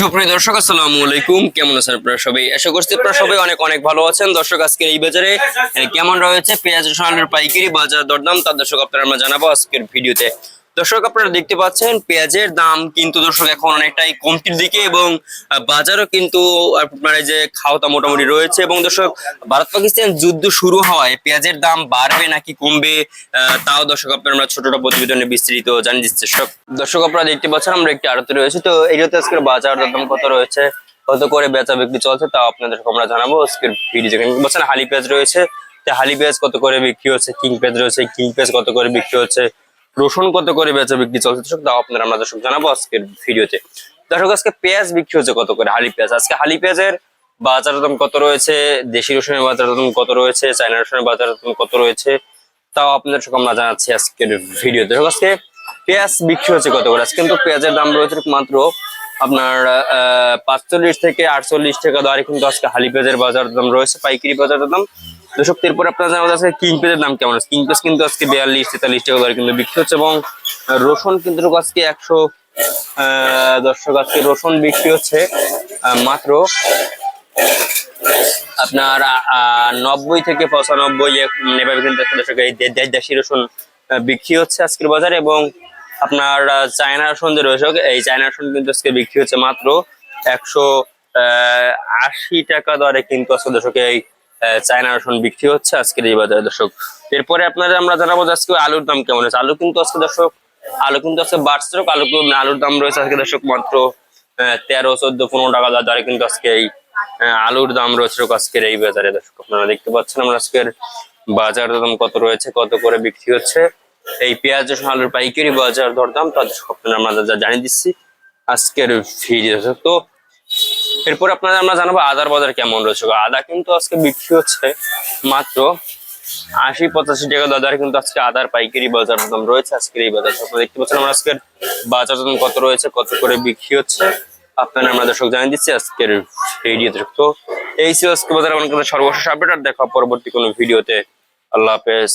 সুপ্রিয় দর্শক, আসসালামু আলাইকুম। কেমন আছেন আপনারা সবাই? আশা করছি আপনারা সবাই অনেক অনেক ভালো আছেন। দর্শক, আজকে এই বাজারে কেমন রয়েছে পেঁয়াজ রসুনের পাইকারি বাজার দরদাম তার দর্শক, আপনারা আমরা জানাব আজকের ভিডিওতে। দর্শক, আপনারা দেখতে পাচ্ছেন পেঁয়াজের দাম কিন্তু দর্শক এখন অনেকটাই কমতির দিকে এবং বাজারও কিন্তু আপনার যে খাওয়াটা মোটামুটি রয়েছে এবং দর্শক, ভারত পাকিস্তান যুদ্ধ শুরু হওয়ায় পেঁয়াজের দাম বাড়বে নাকি কমবে তাও দর্শক আপনারা আমরা ছোটটা প্রতিবেদনে বিস্তৃত জানিয়ে দিচ্ছি। দর্শক আপনারা দেখতে পাচ্ছেন আমরা একটি আড়তে রয়েছে। তো এইটাতে আজকের বাজার, দাম কত রয়েছে, কত করে বেচা বিক্রি চলছে তাও আপনাদের আমরা জানাব আজকের ভিডিও বলছেন হালি পেঁয়াজ রয়েছে হালি পেঁয়াজ কত করে বিক্রি হচ্ছে, কিং পেঁয়াজ রয়েছে, কিং পেঁয়াজ কত করে বিক্রি হচ্ছে রসুন কত করে বেচা বিক্রি চলছে দর্শক, তাও আপনারা আমরা দর্শক জানাব আজকের ভিডিওতে। দর্শক, আজকে পেঁয়াজ বিক্রি হচ্ছে কত করে? হালি পেঁয়াজ। আজকে হালি পেঁয়াজের বাজার দাম কত রয়েছে? দেশি রসুনের বাজার দাম কত রয়েছে? চায়না রসুনের বাজার দাম কত রয়েছে? তাও আপনাদের সঙ্গে আমরা জানাচ্ছি আজকের ভিডিওতে। আজকে পেঁয়াজ বিক্রি হচ্ছে কত করে? আজকে কিন্তু পেঁয়াজের দাম রয়েছে মাত্র আপনার পাঁচচল্লিশ থেকে আটচল্লিশ টাকা দরে। কিন্তু আজকে হালি পেঁয়াজের বাজার দাম রয়েছে, পাইকারি বাজার দাম দর্শক, এরপর আপনারা জানাব আজকে কিং পেঁয়াজের দাম কেমন আছে? কিং পেঁয়াজ কিন্তু আজকে বিয়াল্লিশ, তেতাল্লিশ টাকা দরে কিন্তু বিক্রি হচ্ছে এবং রসুন কিন্তু আজকে একশো দর্শক, আজকে রসুন বিক্রি হচ্ছে মাত্র আপনার নব্বই থেকে পঁচানব্বই এভাবে কিন্তু দর্শক, এই দেশি রসুন বিক্রি হচ্ছে আজকের বাজারে এবং আপনার চায়না রসুন যে রয়েছে, এই চায়না রসুন কিন্তু আজকে বিক্রি হচ্ছে মাত্র একশো আশি টাকা দরে কিন্তু আজকে দর্শক, এই চায়না রসুন বিক্রি হচ্ছে আজকের এই বাজারে, দর্শক। এরপরে আপনাদের আমরা জানাব যে আজকে আলুর দাম কেমন আছে আলু কিন্তু আজকে, দর্শক, আলু কিন্তু আজকে বাড়ছে আলু আলুর দাম রয়েছে আজকে, দর্শক, মাত্র তেরো, চোদ্দ, পনেরো টাকা দরে কিন্তু আজকে এই আলুর দাম রয়েছে আজকের এই বাজারে, দর্শক। আপনারা দেখতে পাচ্ছেন আমরা আজকের বাজার দাম কত রয়েছে, কত করে বিক্রি হচ্ছে। এই পেঁয়াজ, রসুন, আলুর পাইকারি বাজার দরদাম তাদের আপনারা আমরা জানিয়ে দিচ্ছি আজকের ভিডিও তো এরপর আপনারা আমরা জানাব আদার বাজার কেমন রয়েছে। আদা কিন্তু আজকে বিক্রি হচ্ছে মাত্র আশি পঁচাশি টাকা। দাদার কিন্তু আজকে আদার পাইকারি বাজার দাম রয়েছে আজকের এই বাজার। আপনারা দেখতে পাচ্ছেন আমরা আজকের বাজার দাম কত রয়েছে, কত করে বিক্রি হচ্ছে আপনারা আমরা দর্শক জানিয়ে দিচ্ছি আজকের ভিডিও তো এই ছিল আজকে বাজার। আমার সর্বশেষ আপডেট আর দেখা পরবর্তী কোনো ভিডিওতে। আল্লাহ হাফেজ।